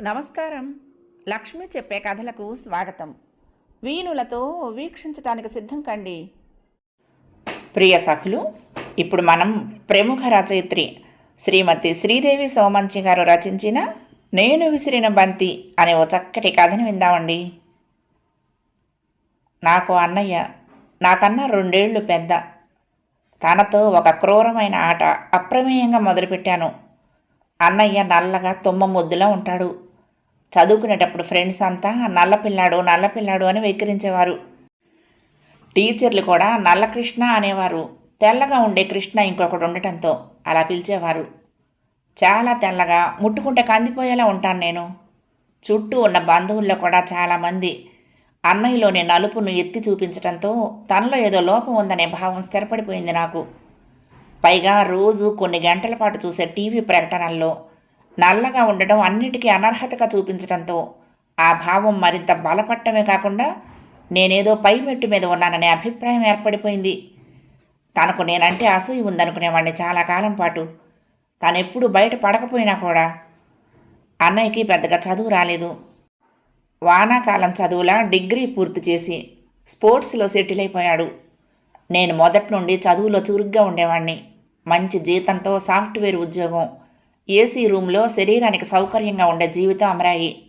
నమస్కారం. లక్ష్మి చెప్పే కథలకు స్వాగతం. వీణులతో వీక్షించటానికి సిద్ధం కండి. ప్రియ సఖులు ఇప్పుడు మనం ప్రముఖ రచయిత్రి శ్రీమతి శ్రీదేవి సోమంచి గారు రచించిన నేను విసిరిన బంతి అనే ఓ చక్కటి కథను విందామండి. నాకు అన్నయ్య నాకన్నా రెండేళ్ళు పెద్ద. తనతో ఒక క్రూరమైన ఆట అప్రమేయంగా మొదలుపెట్టాను. అన్నయ్య నల్లగా తుమ్మ ముద్దులా ఉంటాడు. చదువుకునేటప్పుడు ఫ్రెండ్స్ అంతా నల్లపిల్లాడు నల్లపిల్లాడు అని వెక్కిరించేవారు. టీచర్లు కూడా నల్లకృష్ణ అనేవారు. తెల్లగా ఉండే కృష్ణ ఇంకొకడు ఉండటంతో అలా పిలిచేవారు. చాలా తెల్లగా ముట్టుకుంటే కందిపోయేలా ఉంటాను నేను. చుట్టూ ఉన్న బంధువుల్లో కూడా చాలామంది అన్నయ్యలోని నలుపును ఎత్తి చూపించడంతో తనలో ఏదో లోపం ఉందనే భావం స్థిరపడిపోయింది నాకు. పైగా రోజు కొన్ని గంటల పాటు చూసే టీవీ ప్రకటనల్లో నల్లగా ఉండటం అన్నిటికీ అనర్హతగా చూపించడంతో ఆ భావం మరింత బలపట్టమే కాకుండా నేనేదో పై మెట్టు మీద ఉన్నాననే అభిప్రాయం ఏర్పడిపోయింది. తనకు నేనంటే అసూయ ఉందనుకునేవాడిని చాలా కాలం పాటు. తనెప్పుడు బయట పడకపోయినా కూడా అన్నయ్యకి పెద్దగా చదువు రాలేదు. వానాకాలం చదువులా డిగ్రీ పూర్తి చేసి స్పోర్ట్స్లో సెటిల్ అయిపోయాడు. నేను మొదటి నుండి చదువులో చురుగ్గా ఉండేవాడిని మంచి జీతంతో సాఫ్ట్వేర్ ఉద్యోగం. ఏసీ రూమ్లో శరీరానికి సౌకర్యంగా ఉండే జీవితం అమరాయి.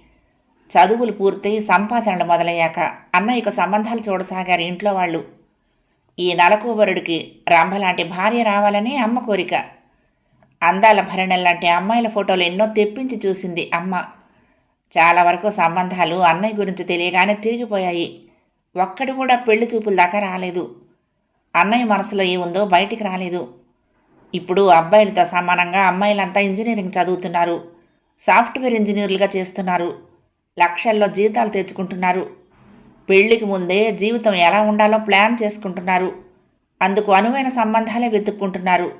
చదువులు పూర్తయి సంపాదనలు మొదలయ్యాక అన్నయ్యకు సంబంధాలు చూడసాగారు ఇంట్లో వాళ్ళు. ఈ నలకూబరుడికి రంభలాంటి భార్య రావాలని అమ్మ కోరిక. అందాల భరణం లాంటి అమ్మాయిల ఫోటోలు ఎన్నో తెప్పించి చూసింది అమ్మ. చాలా వరకు సంబంధాలు అన్నయ్య గురించి తెలియగానే తిరిగిపోయాయి. ఒక్కడు కూడా పెళ్ళి చూపుల దాకా రాలేదు. అన్నయ్య మనసులో ఏముందో బయటికి రాలేదు. ఇప్పుడు అబ్బాయిలతో సమానంగా అమ్మాయిలంతా ఇంజనీరింగ్ చదువుతున్నారు. సాఫ్ట్వేర్ ఇంజనీర్లుగా చేస్తున్నారు. లక్షల్లో జీతాలు తెచ్చుకుంటున్నారు. పెళ్ళికి ముందే జీవితం ఎలా ఉండాలో ప్లాన్ చేసుకుంటున్నారు. అందుకు అనువైన సంబంధాలే వెతుక్కుంటున్నారు.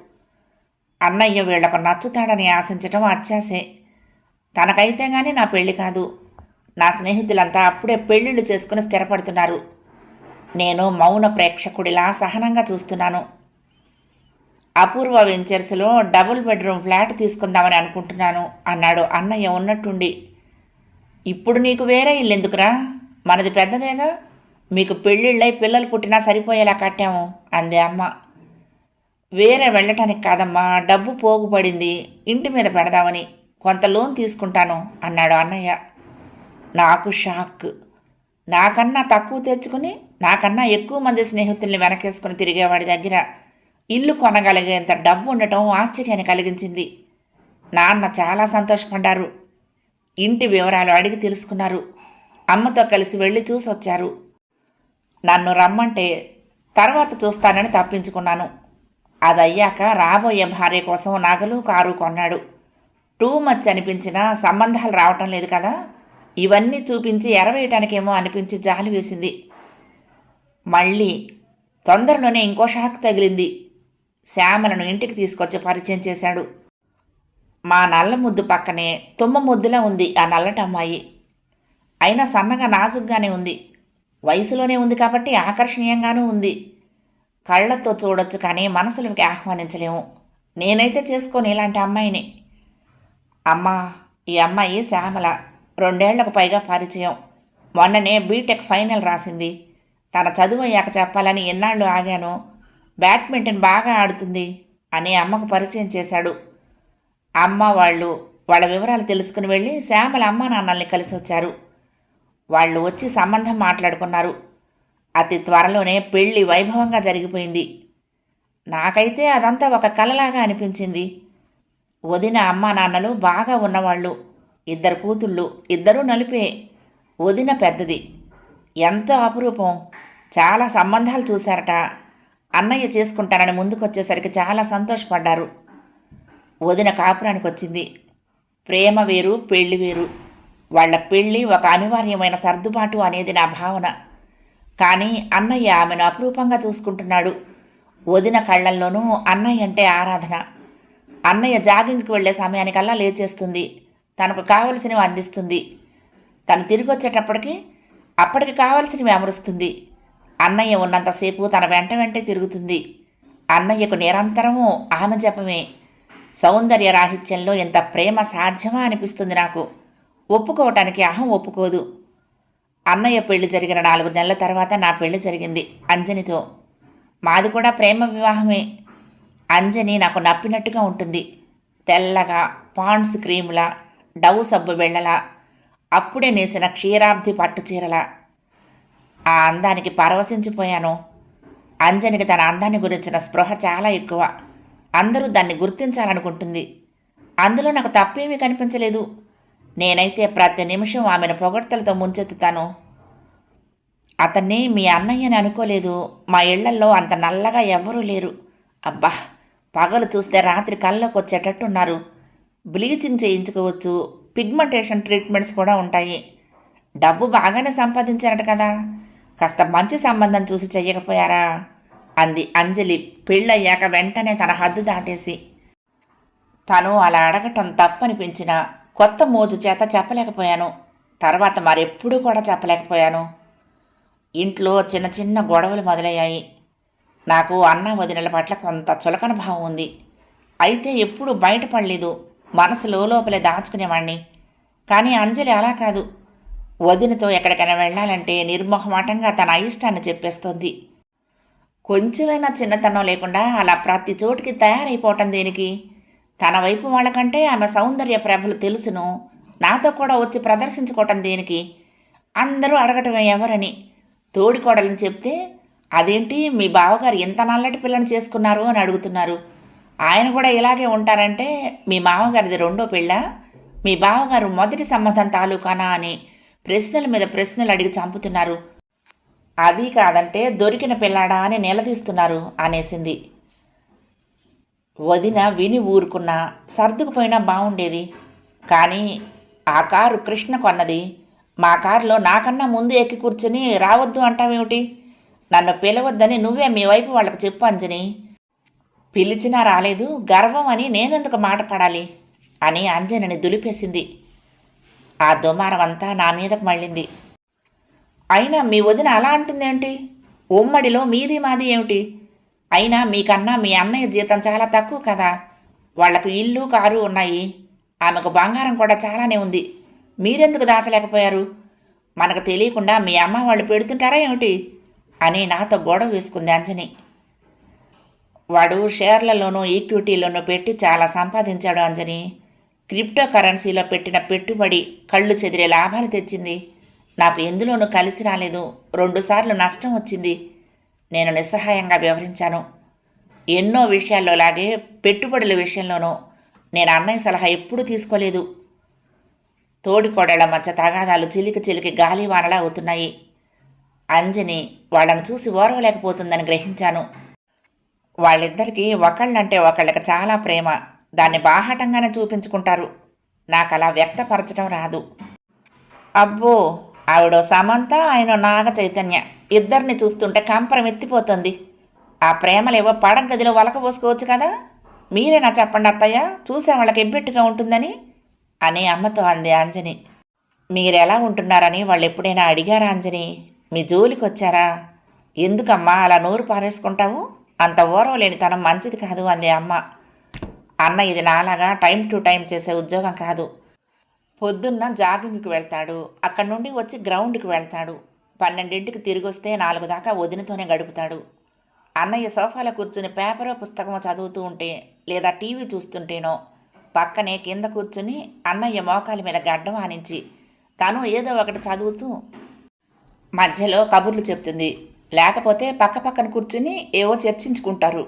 అన్నయ్య వీళ్ళకు నచ్చుతాడని ఆశించటం అత్యాసే తనకైతే గానీ నా పెళ్ళి కాదు. నా స్నేహితులంతా అప్పుడే పెళ్ళిళ్ళు చేసుకుని స్థిరపడుతున్నారు. నేను మౌన ప్రేక్షకుడిలా సహనంగా చూస్తున్నాను. అపూర్వ వెంచర్స్లో డబుల్ బెడ్రూమ్ ఫ్లాట్ తీసుకుందామని అనుకుంటున్నాను అన్నాడు అన్నయ్య ఉన్నట్టుండి. ఇప్పుడు నీకు వేరే ఇల్లు ఎందుకురా? మనది పెద్దదేగా? మీకు పెళ్ళిళ్ళై పిల్లలు పుట్టినా సరిపోయేలా కట్టాము అంది అమ్మ. వేరే వెళ్ళటానికి కాదమ్మా డబ్బు పోగుపడింది ఇంటి మీద పెడదామని కొంత లోన్ తీసుకుంటాను అన్నాడు అన్నయ్య. నాకు షాక్. నాకన్నా తక్కువ తెచ్చుకుని నాకన్నా ఎక్కువ మంది స్నేహితుల్ని వెనకేసుకుని తిరిగేవాడి దగ్గర ఇల్లు కొనగలిగేంత డబ్బు ఉండటం ఆశ్చర్యాన్ని కలిగించింది. నాన్న చాలా సంతోషపడ్డారు. ఇంటి వివరాలు అడిగి తెలుసుకున్నారు. అమ్మతో కలిసి వెళ్ళి చూసి వచ్చారు. నన్ను రమ్మంటే తర్వాత చూస్తానని తప్పించుకున్నాను. అదయ్యాక రాబోయే భార్య కోసం నగలు కారు కొన్నాడు. టూ మచ్ అనిపించినా సంబంధాలు రావటం లేదు కదా. ఇవన్నీ చూపించి ఎరవేయటానికేమో అనిపించి జాలి వేసింది. మళ్ళీ తొందరలోనే ఇంకో షాక్ తగిలింది. శ్యామలను ఇంటికి తీసుకొచ్చి పరిచయం చేశాడు. మా నల్ల ముద్దు పక్కనే తుమ్మ ముద్దులా ఉంది ఆ నల్లటమ్మాయి అయినా సన్నగా నాజుగ్గానే ఉంది. వయసులోనే ఉంది కాబట్టి ఆకర్షణీయంగానూ ఉంది. కళ్ళతో చూడొచ్చు కానీ మనసులోకి ఆహ్వానించలేము. నేనైతే చేసుకోను ఇలాంటి అమ్మాయిని. అమ్మా ఈ అమ్మాయి శ్యామల. రెండేళ్ళకు పైగా పరిచయం. మొన్ననే బీటెక్ ఫైనల్ రాసింది. తన చదువు అయ్యాక చెప్పాలని ఎన్నాళ్ళు ఆగాను బ్యాడ్మింటన్ బాగా ఆడుతుంది అని అమ్మకు పరిచయం చేశాడు. అమ్మ వాళ్ళు వాళ్ళ వివరాలు తెలుసుకుని వెళ్ళి శ్యామల అమ్మ నాన్నల్ని కలిసి వచ్చారు. వాళ్ళు వచ్చి సంబంధం మాట్లాడుకున్నారు. అతి త్వరలోనే పెళ్ళి వైభవంగా జరిగిపోయింది. నాకైతే అదంతా ఒక కలలాగా అనిపించింది. వదిన అమ్మ నాన్నలు బాగా ఉన్నవాళ్ళు. ఇద్దరు కూతుళ్ళు ఇద్దరూ నలిపే. వదిన పెద్దది. ఎంతో అపురూపం. చాలా సంబంధాలు చూశారట. అన్నయ్య చేసుకుంటానని ముందుకొచ్చేసరికి చాలా సంతోషపడ్డారు. వదిన కాపురానికి వచ్చింది ప్రేమ వేరు పెళ్ళి వేరు. వాళ్ళ పెళ్ళి ఒక అనివార్యమైన సర్దుబాటు అనేది నా భావన. కానీ అన్నయ్య ఆమెను అపురూపంగా చూసుకుంటున్నాడు. వదిన కళ్ళల్లోనూ అన్నయ్య అంటే ఆరాధన. అన్నయ్య జాగింగ్కి వెళ్ళే సమయానికల్లా లేచేస్తుంది. తనకు కావలసినవి అందిస్తుంది. తను తిరిగి వచ్చేటప్పటికి అప్పటికి కావలసినవి అమరుస్తుంది. అన్నయ్య ఉన్నంతసేపు తన వెంట వెంటే తిరుగుతుంది. అన్నయ్యకు నిరంతరము ఆమె జపమే. సౌందర్య రాహిత్యంలో ఎంత ప్రేమ సాధ్యమా అనిపిస్తుంది నాకు. ఒప్పుకోవటానికి అహం ఒప్పుకోదు. అన్నయ్య పెళ్ళి జరిగిన నాలుగు నెలల తర్వాత నా పెళ్ళి జరిగింది అంజనితో. మాది కూడా ప్రేమ వివాహమే. అంజని నాకు నప్పినట్టుగా ఉంటుంది. తెల్లగా పాండ్స్ క్రీములా డవ్ సబ్బు వెళ్ళలా అప్పుడే నేసిన క్షీరాబ్ది పట్టు చీరల. ఆ అందానికి పరవశించిపోయాను. అంజనికి తన అందాన్ని గురించిన స్పృహ చాలా ఎక్కువ. అందరూ దాన్ని గుర్తించాలనుకుంటుంది. అందులో నాకు తప్పేమీ కనిపించలేదు. నేనైతే ప్రతి నిమిషం ఆమెను పొగడ్తలతో ముంచెత్తుతాను. అతన్ని మీ అన్నయ్యని అనుకోలేదు. మా ఇళ్ళల్లో అంత నల్లగా ఎవ్వరూ లేరు. అబ్బా పగలు చూస్తే రాత్రి కళ్ళకు వచ్చేటట్టున్నారు. బ్లీచింగ్ చేయించుకోవచ్చు. పిగ్మెంటేషన్ ట్రీట్మెంట్స్ కూడా ఉంటాయి. డబ్బు బాగానే సంపాదించారట కదా. కాస్త మంచి సంబంధం చూసి చెయ్యకపోయారా? అంది అంజలి. పెళ్ళయ్యాక వెంటనే తన హద్దు దాటేసి. తను అలా అడగటం తప్పనిపించిన. కొత్త మోజు చేత చెప్పలేకపోయాను. తర్వాత మరెప్పుడూ కూడా చెప్పలేకపోయాను. ఇంట్లో చిన్న చిన్న గొడవలు మొదలయ్యాయి. నాకు అన్న వదినల పట్ల కొంత చులకన భావం ఉంది. అయితే ఎప్పుడూ బయటపడలేదు. మనసు లోపలే దాచుకునేవాణ్ణి. కానీ అంజలి అలా కాదు. వదినతో ఎక్కడికైనా వెళ్ళాలంటే నిర్మోహమాటంగా తన అయిష్టాన్ని చెప్పేస్తోంది. కొంచెమైనా చిన్నతనం లేకుండా అలా ప్రతి చోటికి తయారైపోవటం దేనికి? తన వైపు వాళ్ళకంటే ఆమె సౌందర్య ప్రభలు తెలుసును. నాతో కూడా వచ్చి ప్రదర్శించుకోవటం దేనికి? అందరూ అడగటం ఎవరని. తోడికోడలని చెప్తే అదేంటి మీ బావగారు ఇంత నల్లటి పిల్లని చేసుకున్నారు? అని అడుగుతున్నారు. ఆయన కూడా ఇలాగే ఉంటారంటే మీ మామగారిది రెండో పెళ్ళ? మీ బావగారు మొదటి సంబంధం తాలూకానా? అని ప్రశ్నల మీద ప్రశ్నలు అడిగి చంపుతున్నారు. అది కాదంటే దొరికిన పిల్లాడా అని నిలదీస్తున్నారు అనేసింది. వదిన విని ఊరుకున్నా సర్దుకుపోయినా బాగుండేది కానీ ఆ కారు కృష్ణ కొన్నది. మా కారులో నాకన్నా ముందు ఎక్కి కూర్చుని రావద్దు అంటావేమిటి? నన్ను పిలవద్దని నువ్వే మీ వైపు వాళ్ళకి చెప్పు అంజని. పిలిచినా రాలేదు గర్వం అని నేనెందుకు మాట పడాలి? అని అంజనని దులిపేసింది. ఆ దుమారం అంతా నా మీదకు మళ్ళింది. అయినా మీ వదిన అలా అంటుందేంటి ఉమ్మడిలో మీది మాది ఏమిటి? అయినా మీకన్నా మీ అన్నయ్య జీతం చాలా తక్కువ కదా. వాళ్ళకు ఇల్లు కారు ఉన్నాయి. ఆమెకు బంగారం కూడా చాలానే ఉంది. మీరెందుకు దాచలేకపోయారు? మనకు తెలియకుండా మీ అమ్మ వాళ్ళు పెడుతుంటారా ఏమిటి? అని నాతో గొడవ వేసుకుంది అంజని. వాడు షేర్లలోనూ ఈక్విటీలోనూ పెట్టి చాలా సంపాదించాడు అంజని. క్రిప్టో కరెన్సీలో పెట్టిన పెట్టుబడి కళ్ళు చెదిరే లాభాలు తెచ్చింది. నాకు ఎందులోనూ కలిసి రాలేదు. రెండుసార్లు నష్టం వచ్చింది. నేను నిస్సహాయంగా వివరించాను ఎన్నో విషయాల్లో లాగే పెట్టుబడుల విషయంలోనూ నేను అన్నయ్య సలహా ఎప్పుడూ తీసుకోలేదు. తోడికోడళ్ళ మధ్య తగాదాలు చిలికి చిలికి గాలి వానలా అవుతున్నాయి. అంజని వాళ్ళను చూసి ఓర్వలేకపోతుందని గ్రహించాను. వాళ్ళిద్దరికీ ఒకళ్ళంటే ఒకళ్ళకి చాలా ప్రేమ. దాన్ని బాహాటంగానే చూపించుకుంటారు. నాకు అలా వ్యక్తపరచడం రాదు. అబ్బో ఆవిడ సమంత ఆయన నాగ చైతన్య. ఇద్దరిని చూస్తుంటే కంపరం ఎత్తిపోతుంది. ఆ ప్రేమలేవో పడం గదిలో వలకపోసుకోవచ్చు కదా? మీరేనా చెప్పండి అత్తయ్య? చూసే వాళ్ళకి ఎబ్బెట్టుగా ఉంటుందని? అని అమ్మతో అంది అంజని మీరెలా ఉంటున్నారని వాళ్ళు ఎప్పుడైనా అడిగారా అంజని మీ జోలికి వచ్చారా ఎందుకమ్మా అలా నోరు పారేసుకుంటావు? అంత ఓరవలేనితనం మంచిది కాదు అంది అమ్మ. అన్న ఇది నాలాగా టైం టు టైం చేసే ఉద్యోగం కాదు. పొద్దున్న జాగింగ్కి వెళ్తాడు. అక్కడి నుండి వచ్చి గ్రౌండ్కి వెళ్తాడు. పన్నెండింటికి తిరిగి వస్తే నాలుగు దాకా వదినతోనే గడుపుతాడు. అన్నయ్య సోఫాలో కూర్చుని పేపరో పుస్తకమో చదువుతూ ఉంటే లేదా టీవీ చూస్తుంటేనో పక్కనే కింద కూర్చుని అన్నయ్య మోకాల మీద గడ్డం ఆనించి తను ఏదో ఒకటి చదువుతూ మధ్యలో కబుర్లు చెప్తుంది. లేకపోతే పక్క పక్కన కూర్చుని ఏవో చర్చించుకుంటారు.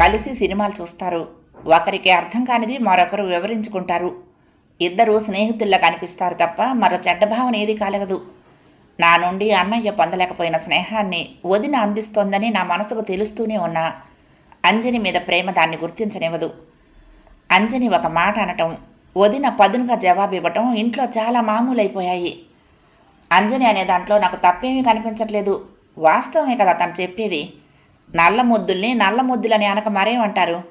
కలిసి సినిమాలు చూస్తారు. ఒకరికి అర్థం కానిది మరొకరు వివరించుకుంటారు. ఇద్దరు స్నేహితుల్లా కనిపిస్తారు తప్ప మరో చెడ్డ భావన ఏది కలగదు. నా నుండి అన్నయ్య పొందలేకపోయిన స్నేహాన్ని వదిన అందిస్తోందని నా మనసుకు తెలుస్తూనే ఉన్నా. అంజని మీద ప్రేమ దాన్ని గుర్తించనివ్వదు. అంజని ఒక మాట అనటం వదిన పదునుగా జవాబు ఇవ్వటం ఇంట్లో చాలా మామూలైపోయాయి. అంజని అనే దాంట్లో నాకు తప్పేమీ కనిపించట్లేదు. వాస్తవమే కదా తను చెప్పేది. నల్ల ముద్దుల్ని నల్ల ముద్దులని అనక మరేమంటారు?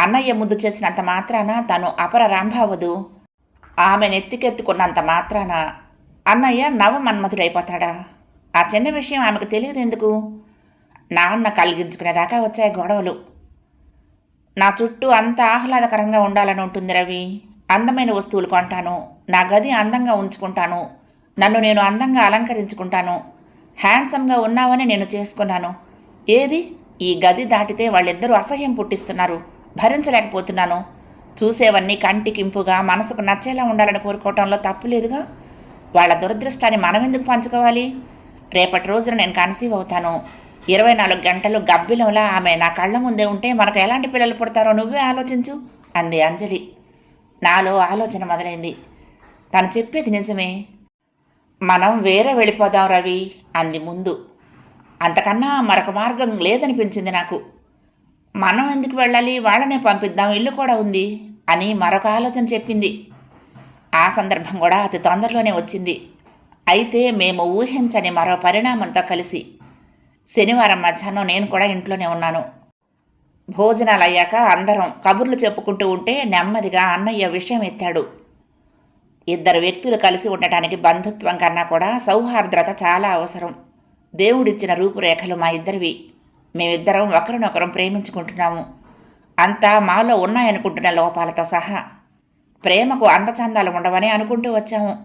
అన్నయ్య ముద్దు చేసినంత మాత్రాన తను అపర రాంభావదు ఆమె నెత్తికెత్తుకున్నంత మాత్రాన అన్నయ్య నవమన్మధుడైపోతాడా? ఆ చిన్న విషయం ఆమెకు తెలియదు ఎందుకు? నాన్న కలిగించుకునేదాకా వచ్చాయి గొడవలు. నా చుట్టూ అంత ఆహ్లాదకరంగా ఉండాలని ఉంటుంది రవి. అందమైన వస్తువులు కొంటాను. నా గది అందంగా ఉంచుకుంటాను. నన్ను నేను అందంగా అలంకరించుకుంటాను. హ్యాండ్సమ్గా ఉన్నావని నేను చేసుకున్నాను. ఏది? ఈ గది దాటితే వాళ్ళిద్దరూ అసహ్యం పుట్టిస్తున్నారు. భరించలేకపోతున్నాను. చూసేవన్నీ కంటికింపుగా మనసుకు నచ్చేలా ఉండాలని కోరుకోవటంలో తప్పు లేదుగా? వాళ్ళ దురదృష్టాన్ని మనం ఎందుకు పంచుకోవాలి? రేపటి రోజున నేను కన్సీవ్ అవుతాను. ఇరవై నాలుగు గంటలు గబ్బిలంలా ఆమె నా కళ్ళ ముందే ఉంటే మనకు ఎలాంటి పిల్లలు పుడతారో నువ్వే ఆలోచించు అంది అంజలి. నాలో ఆలోచన మొదలైంది. తను చెప్పేది నిజమే. మనం వేరే వెళ్ళిపోదాం రవి అంది ముందు. అంతకన్నా మరొక మార్గం లేదనిపించింది నాకు. మనం ఎందుకు వెళ్ళాలి? వాళ్ళనే పంపిద్దాం. ఇల్లు కూడా ఉంది అని మరొక ఆలోచన చెప్పింది. ఆ సందర్భం కూడా అతి తొందరలోనే వచ్చింది. అయితే మేము ఊహించని మరో పరిణామంతో కలిసి శనివారం మధ్యాహ్నం నేను కూడా ఇంట్లోనే ఉన్నాను. భోజనాలు అయ్యాక అందరం కబుర్లు చెప్పుకుంటూ ఉంటే నెమ్మదిగా అన్నయ్య విషయం ఎత్తాడు. ఇద్దరు వ్యక్తులు కలిసి ఉండటానికి బంధుత్వం కన్నా కూడా సౌహార్ద్రత చాలా అవసరం. దేవుడిచ్చిన రూపురేఖలు మా ఇద్దరివి. మేమిద్దరం ఒకరినొకరం ప్రేమించుకుంటున్నాము. అంతా మాలో ఉన్నాయనుకుంటున్న లోపాలతో సహా ప్రేమకు అందచందాలు ఉండవని అనుకుంటూ వచ్చాము.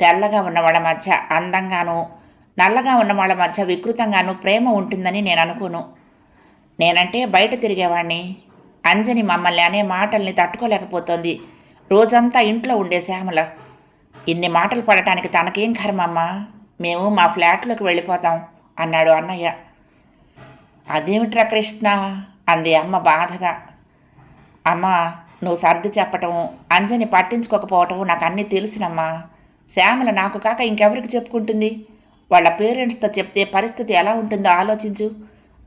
తెల్లగా ఉన్న వాళ్ళ మధ్య అందంగాను నల్లగా ఉన్న వాళ్ళ మధ్య వికృతంగాను ప్రేమ ఉంటుందని నేను అనుకోను. నేనంటే బయట తిరిగేవాణ్ణి. అంజని మమ్మల్ని అనే మాటల్ని తట్టుకోలేకపోతోంది. రోజంతా ఇంట్లో ఉండే శ్యామల. ఇన్ని మాటలు పడటానికి తనకేం కర్మమ్మా? మేము మా ఫ్లాట్లోకి వెళ్ళిపోతాం అన్నాడు అన్నయ్య. అదేమిట్రా కృష్ణ? అంది అమ్మ బాధగా. అమ్మ నువ్వు సర్ది చెప్పటం అంజని పట్టించుకోకపోవటం నాకు అన్నీ తెలుసునమ్మా. శ్యామల నాకు కాక ఇంకెవరికి చెప్పుకుంటుంది? వాళ్ళ పేరెంట్స్తో చెప్తే పరిస్థితి ఎలా ఉంటుందో ఆలోచించు.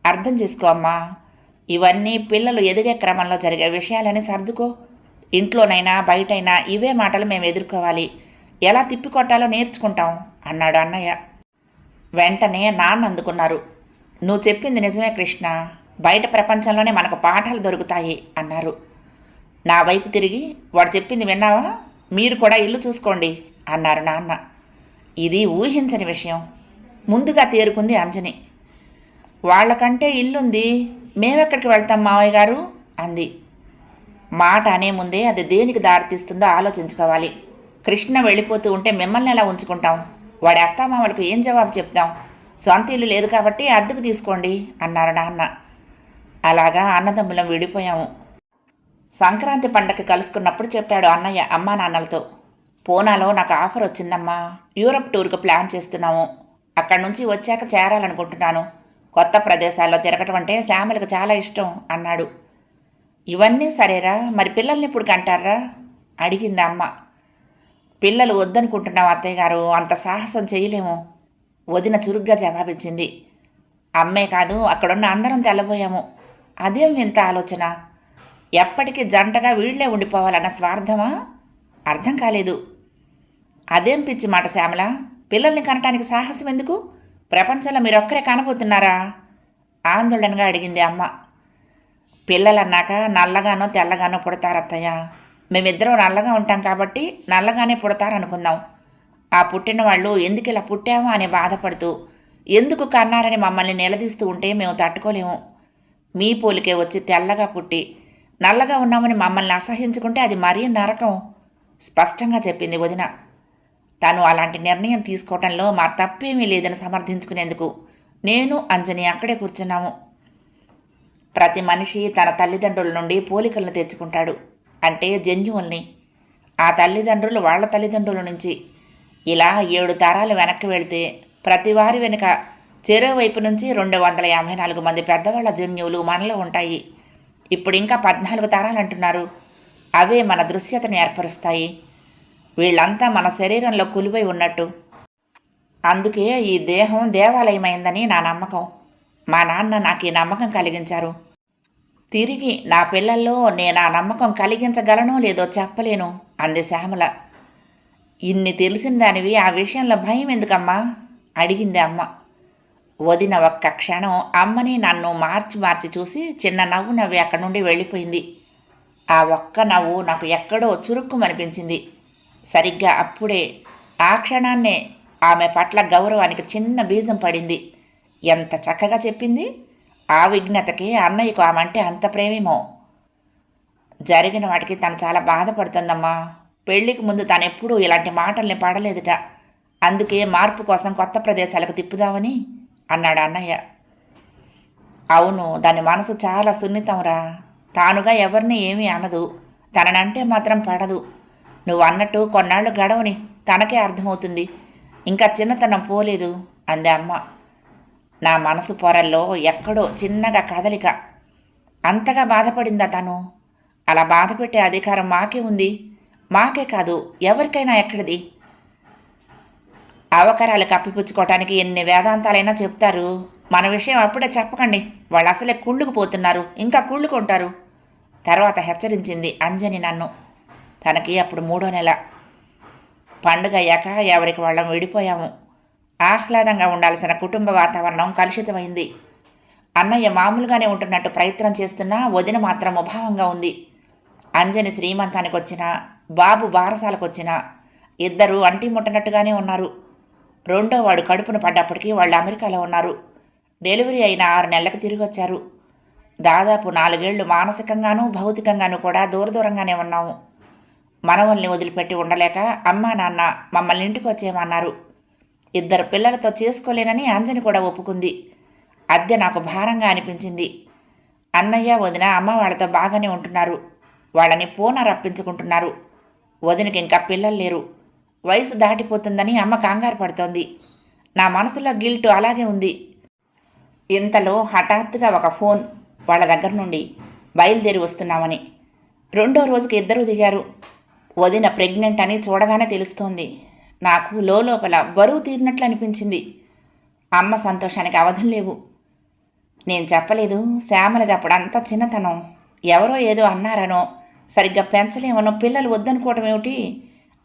అర్థం చేసుకో అమ్మా. ఇవన్నీ పిల్లలు ఎదిగే క్రమంలో జరిగే విషయాలని సర్దుకో. ఇంట్లోనైనా బయటైనా ఇవే మాటలు మేము ఎదుర్కోవాలి. ఎలా తిప్పికొట్టాలో నేర్చుకుంటాం అన్నాడు అన్నయ్య. వెంటనే నాన్న అందుకున్నారు. నువ్వు చెప్పింది నిజమే కృష్ణ. బయట ప్రపంచంలోనే మనకు పాఠాలు దొరుకుతాయి అన్నారు. నా వైపు తిరిగి వాడు చెప్పింది విన్నావా? మీరు కూడా ఇల్లు చూసుకోండి అన్నారు నాన్న. ఇది ఊహించని విషయం. ముందుగా తేరుకుంది అంజని. వాళ్ళకంటే ఇల్లుంది. మేమెక్కడికి వెళ్తాం మావయ్య గారు? అంది. మాట అనే ముందే అది దేనికి దారితీస్తుందో ఆలోచించుకోవాలి. కృష్ణ వెళ్ళిపోతూ ఉంటే మిమ్మల్ని ఎలా ఉంచుకుంటాం? వాడి అత్తామామలకు ఏం జవాబు చెప్తాం? సొంత ఇల్లు లేదు కాబట్టి అద్దెకు తీసుకోండి అన్నారు నాన్న. అలాగా అన్నదమ్ములం విడిపోయాము. సంక్రాంతి పండగ కలుసుకున్నప్పుడు చెప్పాడు అన్నయ్య అమ్మా నాన్నలతో. పూనాలో నాకు ఆఫర్ వచ్చిందమ్మా. యూరప్ టూర్కు ప్లాన్ చేస్తున్నాము. అక్కడి నుంచి వచ్చాక చేరాలనుకుంటున్నాను. కొత్త ప్రదేశాల్లో తిరగటం అంటే శ్యామలకు చాలా ఇష్టం అన్నాడు. ఇవన్నీ సరేరా? మరి పిల్లల్ని ఇప్పుడు కంటారా? అడిగింది అమ్మ. పిల్లలు వద్దనుకుంటున్నాం అత్తయ్య గారు అంత సాహసం చేయలేము. వదిన చురుగ్గా జవాబిచ్చింది. అమ్మే కాదు అక్కడున్న అందరం తెల్లబోయాము. అదేం వింత ఆలోచన? ఎప్పటికీ జంటగా వీళ్ళే ఉండిపోవాలన్న స్వార్థమా? అర్థం కాలేదు. అదేం పిచ్చి మాట శ్యామల? పిల్లల్ని కనటానికి సాహసం ఎందుకు? ప్రపంచంలో మీరొక్కరే కనబోతున్నారా? ఆందోళనగా అడిగింది అమ్మ. పిల్లలన్నాక నల్లగానో తెల్లగానో పుడతారత్తయ్య. మేమిద్దరం నల్లగా ఉంటాం కాబట్టి నల్లగానే పుడతారనుకుందాం. ఆ పుట్టిన వాళ్ళు ఎందుకు ఇలా పుట్టామో అని బాధపడుతూ ఎందుకు కన్నారని మమ్మల్ని నిలదీస్తూ ఉంటే మేము తట్టుకోలేము. మీ పోలికే వచ్చి తెల్లగా పుట్టి నల్లగా ఉన్నామని మమ్మల్ని అసహించుకుంటే అది మరీ నరకం స్పష్టంగా చెప్పింది వదిన. తను అలాంటి నిర్ణయం తీసుకోవటంలో మా తప్పేమీ లేదని సమర్థించుకునేందుకు నేను అంజని అక్కడే కూర్చున్నాము. ప్రతి మనిషి తన తల్లిదండ్రుల నుండి పోలికలను తెచ్చుకుంటాడు అంటే జన్యువుల్ని. ఆ తల్లిదండ్రులు వాళ్ళ తల్లిదండ్రుల నుంచి. ఇలా ఏడు తరాలు వెనక్కి వెళితే ప్రతి వారి వెనుక చెరో వైపు నుంచి రెండు వందల యాభై నాలుగు మంది పెద్దవాళ్ళ జన్యువులు మనలో ఉంటాయి. ఇప్పుడు ఇంకా పద్నాలుగు తరాలు అంటున్నారు. అవే మన దృశ్యతను ఏర్పరుస్తాయి. వీళ్ళంతా మన శరీరంలో కులువై ఉన్నట్టు. అందుకే ఈ దేహం దేవాలయమైందని నా నమ్మకం. మా నాన్న నాకు ఈ నమ్మకం కలిగించారు. తిరిగి నా పిల్లల్లో నేను ఆ నమ్మకం కలిగించగలనో లేదో చెప్పలేను అంది శ్యామల. ఇన్ని తెలిసిన దానివి ఆ విషయంలో భయం ఎందుకమ్మా? అడిగింది అమ్మ. వదిన ఒక్క క్షణం అమ్మని నన్ను మార్చి మార్చి చూసి చిన్న నవ్వు నవ్వి అక్కడి నుండి వెళ్ళిపోయింది. ఆ ఒక్క నవ్వు నాకు ఎక్కడో చురుక్కుమనిపించింది. సరిగ్గా అప్పుడే ఆ క్షణాన్నే ఆమె పట్ల గౌరవానికి చిన్న బీజం పడింది. ఎంత చక్కగా చెప్పింది? ఆ విఘ్నతకి అన్నయ్యకు ఆమంటే అంత ప్రేమేమో. జరిగిన వాటికి తను చాలా బాధపడుతుందమ్మా. పెళ్ళికి ముందు తానెప్పుడూ ఇలాంటి మాటల్ని పాడలేదుట. అందుకే మార్పు కోసం కొత్త ప్రదేశాలకు తిప్పుదామని అన్నాడు అన్నయ్య. అవును దాని మనసు చాలా సున్నితంరా. తానుగా ఎవరిని ఏమీ అనదు. తననంటే మాత్రం పడదు. నువ్వు అన్నట్టు కొన్నాళ్ళు గడవని తనకే అర్థమవుతుంది. ఇంకా చిన్నతనం పోలేదు అంది అమ్మ. నా మనసు పొరల్లో ఎక్కడో చిన్నగా కదలిక. అంతగా బాధపడిందా తను? అలా బాధపెట్టే అధికారం మాకే ఉంది. మాకే కాదు ఎవరికైనా ఎక్కడిది? అవకరాలు కప్పిపుచ్చుకోవటానికి ఎన్ని వేదాంతాలైనా చెప్తారు మన విషయం అప్పుడే చెప్పకండి. వాళ్ళు అసలే కుళ్ళుకుపోతున్నారు ఇంకా కుళ్ళుకుంటారు తర్వాత హెచ్చరించింది అంజని నన్ను. తనకి అప్పుడు మూడో నెల. పండుగ అయ్యాక ఎవరికి వాళ్ళం విడిపోయాము. ఆహ్లాదంగా ఉండాల్సిన కుటుంబ వాతావరణం కలుషితమైంది. అన్నయ్య మామూలుగానే ఉంటున్నట్టు ప్రయత్నం చేస్తున్నా వదిన మాత్రం అభావంగా ఉంది. అంజని శ్రీమంతానికి వచ్చిన బాబు బారసాలకు వచ్చిన ఇద్దరు అంటి ముట్టనట్టుగానే ఉన్నారు. రెండో వాడు కడుపున పడ్డప్పటికీ వాళ్ళు అమెరికాలో ఉన్నారు. డెలివరీ అయిన ఆరు నెలలకు తిరిగి వచ్చారు దాదాపు నాలుగేళ్ళు మానసికంగానూ భౌతికంగానూ కూడా దూర దూరంగానే ఉన్నాము. మనవల్ని వదిలిపెట్టి ఉండలేక అమ్మా నాన్న మమ్మల్ని ఇంటికి వచ్చేయమన్నారు ఇద్దరు పిల్లలతో చేసుకోలేనని అంజని కూడా ఒప్పుకుంది. అద్దె నాకు భారంగా అనిపించింది. అన్నయ్య వదిన అమ్మ వాళ్ళతో బాగానే ఉంటున్నారు. వాళ్ళని పూన రప్పించుకుంటున్నారు. వదినకి ఇంకా పిల్లలు లేరు. వయసు దాటిపోతుందని అమ్మ కంగారు పడుతోంది. నా మనసులో గిల్టు అలాగే ఉంది. ఇంతలో హఠాత్తుగా ఒక ఫోన్ వాళ్ళ దగ్గర నుండి బయలుదేరి వస్తున్నామని. రెండో రోజుకి ఇద్దరు దిగారు. వదిన ప్రెగ్నెంట్ అని చూడగానే తెలుస్తోంది. నాకు లోపల బరువు తీరినట్లు అనిపించింది. అమ్మ సంతోషానికి అవధులు లేవు. నేను చెప్పలేదు శ్యామలది అప్పుడు అంత చిన్నతనం. ఎవరో ఏదో అన్నారనో. సరిగ్గా పెంచలేమను పిల్లలు వద్దనుకోవటం ఏమిటి?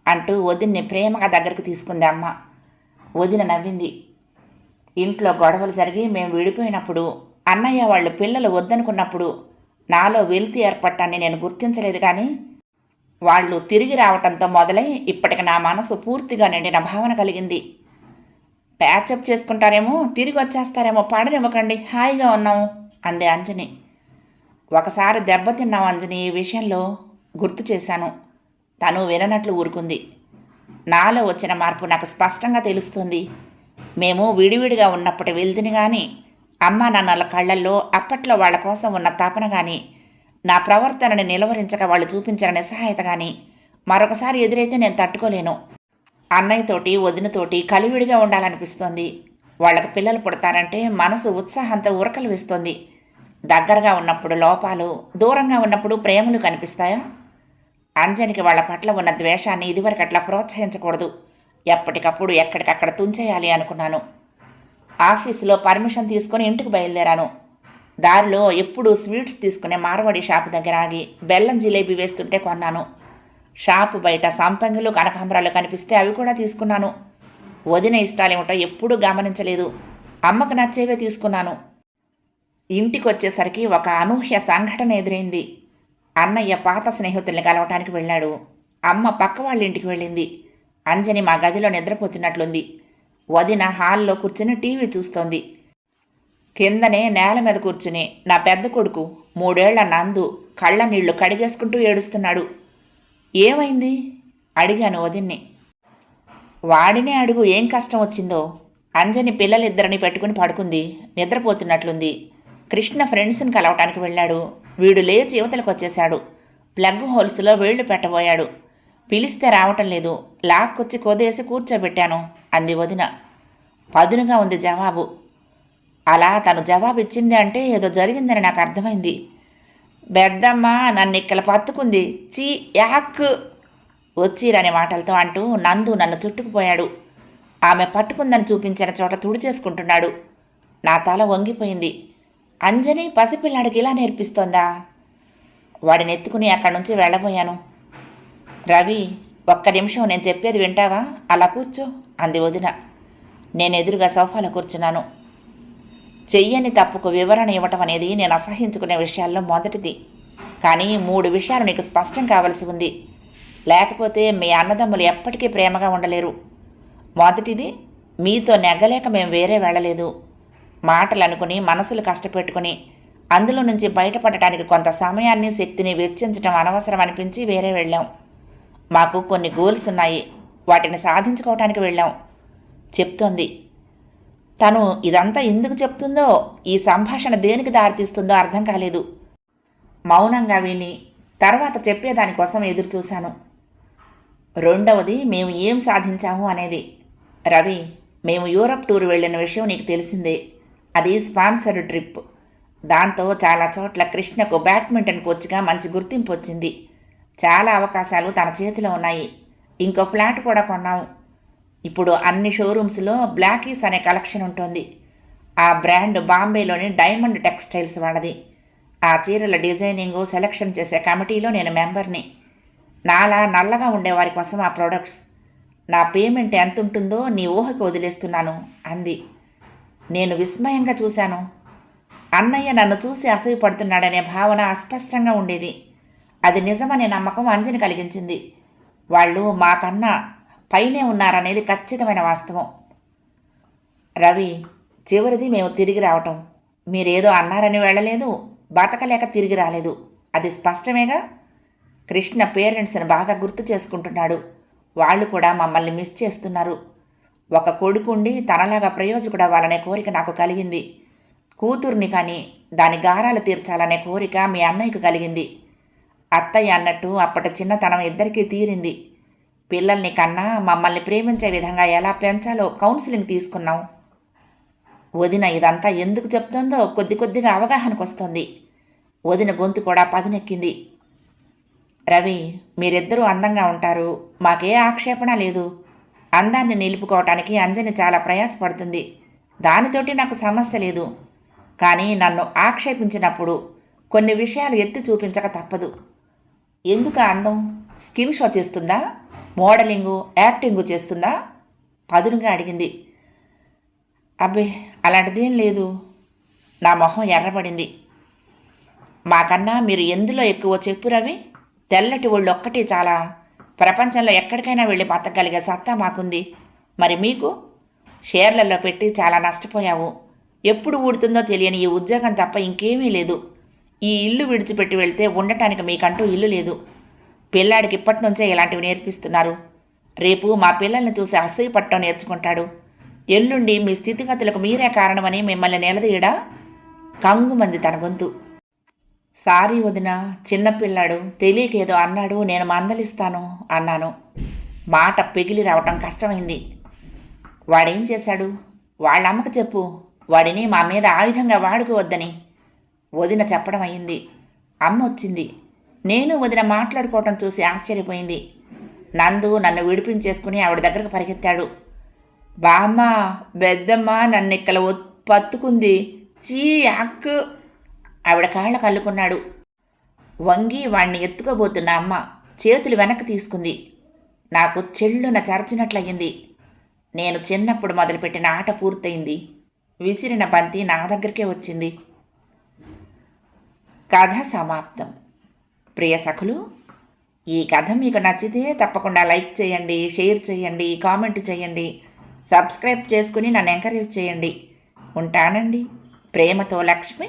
అంటూ వదిన్ని ప్రేమగా దగ్గరకు తీసుకుంది అమ్మ. వదిన నవ్వింది. ఇంట్లో గొడవలు జరిగి మేము విడిపోయినప్పుడు అన్నయ్య వాళ్ళు పిల్లలు వద్దనుకున్నప్పుడు నాలో వెలితి ఏర్పడటాన్ని నేను గుర్తించలేదు కానీ వాళ్ళు తిరిగి రావటంతో మొదలై ఇప్పటికి నా మనసు పూర్తిగా నిండిన భావన కలిగింది. ప్యాచప్ చేసుకుంటారేమో తిరిగి వచ్చేస్తారేమో పడనివ్వకండి హాయిగా ఉన్నాము అంది అంజని. ఒకసారి దెబ్బతిన్నాం అంజని ఈ విషయంలో గుర్తు చేశాను. తను విననట్లు ఊరుకుంది. నాలో వచ్చిన మార్పు నాకు స్పష్టంగా తెలుస్తుంది. మేము విడివిడిగా ఉన్నప్పటి వెళ్తిని కానీ అమ్మ నాన్నల కళ్ళల్లో అప్పట్లో వాళ్ళ కోసం ఉన్న తపన కానీ నా ప్రవర్తనని నిలవరించక వాళ్ళు చూపించిన నిస్సహాయత కానీ మరొకసారి ఎదురైతే నేను తట్టుకోలేను. అన్నయ్యతోటి వదినతోటి కలివిడిగా ఉండాలనిపిస్తోంది. వాళ్ళకు పిల్లలు పుడతారంటే మనసు ఉత్సాహంతో ఉరకలు వేస్తోంది. దగ్గరగా ఉన్నప్పుడు లోపాలు దూరంగా ఉన్నప్పుడు ప్రేమలు కనిపిస్తాయా? అంజనికి వాళ్ళ పట్ల ఉన్న ద్వేషాన్ని ఇదివరకు అట్లా ప్రోత్సహించకూడదు. ఎప్పటికప్పుడు ఎక్కడికక్కడ తుంచేయాలి అనుకున్నాను. ఆఫీసులో పర్మిషన్ తీసుకొని ఇంటికి బయలుదేరాను. దారిలో ఎప్పుడు స్వీట్స్ తీసుకునే మార్వాడి షాపు దగ్గర ఆగి బెల్లం జిలేబీ వేస్తుంటే కొన్నాను. షాపు బయట సంపంగులు కనకాంబరాలు కనిపిస్తే అవి కూడా తీసుకున్నాను. వదిన ఇష్టాలేమిటో ఎప్పుడూ గమనించలేదు. అమ్మకు నచ్చేవే తీసుకున్నాను. ఇంటికి వచ్చేసరికి ఒక అనూహ్య సంఘటన ఎదురైంది. అన్నయ్య పాత స్నేహితుల్ని కలవటానికి వెళ్ళాడు. అమ్మ పక్క వాళ్ళ ఇంటికి వెళ్ళింది. అంజని మా గదిలో నిద్రపోతున్నట్లుంది. వదిన హాల్లో కూర్చుని టీవీ చూస్తోంది. కిందనే నేల మీద కూర్చుని నా పెద్ద కొడుకు మూడేళ్ళ నందు కళ్ళ నీళ్ళు కడిగేసుకుంటూ ఏడుస్తున్నాడు. ఏమైంది? అడిగాను వదిన్ని. వాడినే అడుగు ఏం కష్టం వచ్చిందో అంజని పిల్లలిద్దరిని పెట్టుకుని పడుకుంది. నిద్రపోతున్నట్లుంది. కృష్ణ ఫ్రెండ్స్ని కలవటానికి వెళ్ళాడు. వీడు లేచి యువతలకు వచ్చేశాడు. ప్లగ్ హోల్స్లో వేళ్ళు పెట్టబోయాడు. పిలిస్తే రావటం లేదు. లాక్కొచ్చి కొదేసి కూర్చోబెట్టాను అంది వదిన. పదునుగా ఉంది జవాబు. అలా తను జవాబు ఇచ్చింది అంటే ఏదో జరిగిందని నాకు అర్థమైంది. పెద్దమ్మ నన్ను ఇక్కడ పత్తుకుంది. చీ యాక్! వచ్చిరనే మాటలతో అంటూ నందు నన్ను చుట్టుకుపోయాడు. ఆమె పట్టుకుందని చూపించిన చోట తుడిచేసుకుంటున్నాడు. నా తల వంగిపోయింది. అంజని పసిపిల్లాడికి ఇలా నేర్పిస్తోందా? వాడిని ఎత్తుకుని అక్కడి నుంచి వెళ్ళబోయాను. రవి ఒక్క నిమిషం నేను చెప్పేది వింటావా? అలా కూర్చో అంది వదిన. నేను ఎదురుగా సోఫాలో కూర్చున్నాను. చెయ్యని తప్పుకు వివరణ ఇవ్వటం అనేది నేను అసహించుకునే విషయాల్లో మొదటిది. కానీ మూడు విషయాలు నీకు స్పష్టం కావలసి ఉంది. లేకపోతే మీ అన్నదమ్ములు ఎప్పటికీ ప్రేమగా ఉండలేరు. మొదటిది మీతో నెగ్గలేక మేము వేరే వెళ్ళలేదు. మాటలు అనుకుని మనసులు కష్టపెట్టుకుని అందులో నుంచి బయటపడటానికి కొంత సమయాన్ని శక్తిని వెచ్చించడం అనవసరం అనిపించి వేరే వెళ్ళాం. మాకు కొన్ని గోల్స్ ఉన్నాయి. వాటిని సాధించుకోవటానికి వెళ్ళాం చెప్తోంది. తను ఇదంతా ఎందుకు చెప్తుందో ఈ సంభాషణ దేనికి దారితీస్తుందో అర్థం కాలేదు. మౌనంగా విని తర్వాత చెప్పేదానికోసం ఎదురుచూశాను రెండవది మేము ఏం సాధించాము అనేది. రవి మేము యూరప్ టూర్ వెళ్ళిన విషయం నీకు తెలిసిందే. అది స్పాన్సర్డ్ ట్రిప్. దాంతో చాలా చోట్ల కృష్ణకు బ్యాడ్మింటన్ కోచ్గా మంచి గుర్తింపు వచ్చింది. చాలా అవకాశాలు తన చేతిలో ఉన్నాయి. ఇంకో ఫ్లాట్ కూడా కొన్నాం. ఇప్పుడు అన్ని షోరూమ్స్లో బ్లాకీస్ అనే కలెక్షన్ ఉంటుంది. ఆ బ్రాండ్ బాంబేలోని డైమండ్ టెక్స్టైల్స్ వాళ్ళది ఆ చీరల డిజైనింగ్ సెలెక్షన్ చేసే కమిటీలో నేను మెంబర్ని. నాలా నల్లగా ఉండే వారి కోసం ఆ ప్రొడక్ట్స్. నా పేమెంట్ ఎంత ఉంటుందో నీ ఊహకు వదిలేస్తున్నాను అంది. నేను విస్మయంగా చూశాను. అన్నయ్య నన్ను చూసి అసూయపడుతున్నాడనే భావన అస్పష్టంగా ఉండేది. అది నిజమనే నమ్మకం అంజని కలిగించింది. వాళ్ళు మాకన్నా పైనే ఉన్నారనేది ఖచ్చితమైన వాస్తవం. రవి చివరిది మేము తిరిగి రావటం. మీరేదో అన్నారని వెళ్ళలేదు బతకలేక తిరిగి రాలేదు. అది స్పష్టమేగా? కృష్ణ పేరెంట్స్ని బాగా గుర్తు చేసుకుంటున్నాడు. వాళ్ళు కూడా మమ్మల్ని మిస్ చేస్తున్నారు. ఒక కొడుకుండి తనలాగా ప్రయోజకుడవ్వాలనే కోరిక నాకు కలిగింది. కూతుర్ని కానీ దాని గారాలు తీర్చాలనే కోరిక మీ అన్నయ్యకు కలిగింది. అత్తయ్య అన్నట్టు అప్పటి చిన్నతనం ఇద్దరికీ తీరింది. పిల్లల్ని కన్నా మమ్మల్ని ప్రేమించే విధంగా ఎలా పెంచాలో కౌన్సిలింగ్ తీసుకున్నాం. వదిన ఇదంతా ఎందుకు చెప్తుందో కొద్ది కొద్దిగా అవగాహనకు వస్తుంది. వదిన గొంతు కూడా పదునెక్కింది. రవి మీరిద్దరూ అందంగా ఉంటారు. మాకే ఆక్షేపణ లేదు. అందాన్ని నిలుపుకోవటానికి అంజని చాలా ప్రయాసపడుతుంది. దానితోటి నాకు సమస్య లేదు. కానీ నన్ను ఆక్షేపించినప్పుడు కొన్ని విషయాలు ఎత్తి చూపించక తప్పదు. ఎందుకు అందం? స్కిన్ షో చేస్తుందా? మోడలింగు యాక్టింగు చేస్తుందా? పదునుగా అడిగింది. అబ్బే అలాంటిదేం లేదు. నా మొహం ఎర్రబడింది. మాకన్నా మీరు ఎందులో ఎక్కువ చెప్పు రవి. తెల్లటి ఒళ్ళు ఒక్కటి చాలా. ప్రపంచంలో ఎక్కడికైనా వెళ్ళి బతకగలిగే సత్తా మాకుంది. మరి మీకు? షేర్లలో పెట్టి చాలా నష్టపోయావు. ఎప్పుడు ఊడుతుందో తెలియని ఈ ఉద్యోగం తప్ప ఇంకేమీ లేదు. ఈ ఇల్లు విడిచిపెట్టి వెళ్తే ఉండటానికి మీకంటూ ఇల్లు లేదు. పిల్లాడికి ఇప్పటి నుంచే ఇలాంటివి నేర్పిస్తున్నారు. రేపు మా పిల్లల్ని చూసి అసూయపట్టడం నేర్చుకుంటాడు. ఎల్లుండి మీ స్థితిగతులకు మీరే కారణమని మిమ్మల్ని నిలదీయడా? కంగుమంది తన గొంతు. సారీ వదిన చిన్నపిల్లాడు తెలియకేదో అన్నాడు నేను మందలిస్తాను అన్నాను. మాట పెగిలి రావటం కష్టమైంది. వాడేం చేశాడు? వాళ్ళ అమ్మకు చెప్పు. వాడిని మా మీద ఆయుధంగా వాడుకోవద్దని. వదిన చెప్పడం అయింది. అమ్మ వచ్చింది. నేను వదిన మాట్లాడుకోవటం చూసి ఆశ్చర్యపోయింది. నందు నన్ను విడిపించేసుకుని ఆవిడ దగ్గరకు పరిగెత్తాడు. బామ్మ పెద్దమ్మ నన్ను ఇక్కడ ఒత్- పత్తుకుంది. చీ అక్కు. ఆవిడ కాళ్ళ కల్లుకున్నాడు వంగి వాణ్ణి ఎత్తుకోబోతున్న అమ్మ చేతులు వెనక్కి తీసుకుంది. నాకు చెల్లున చరచినట్లయింది. నేను చిన్నప్పుడు మొదలుపెట్టిన ఆట పూర్తయింది. విసిరిన బంతి నా దగ్గరికే వచ్చింది. కథ సమాప్తం. ప్రియ సఖులు ఈ కథ మీకు నచ్చితే తప్పకుండా లైక్ చేయండి షేర్ చేయండి కామెంట్ చేయండి సబ్స్క్రైబ్ చేసుకుని నన్ను ఎంకరేజ్ చేయండి. ఉంటానండి. ప్రేమతో లక్ష్మి.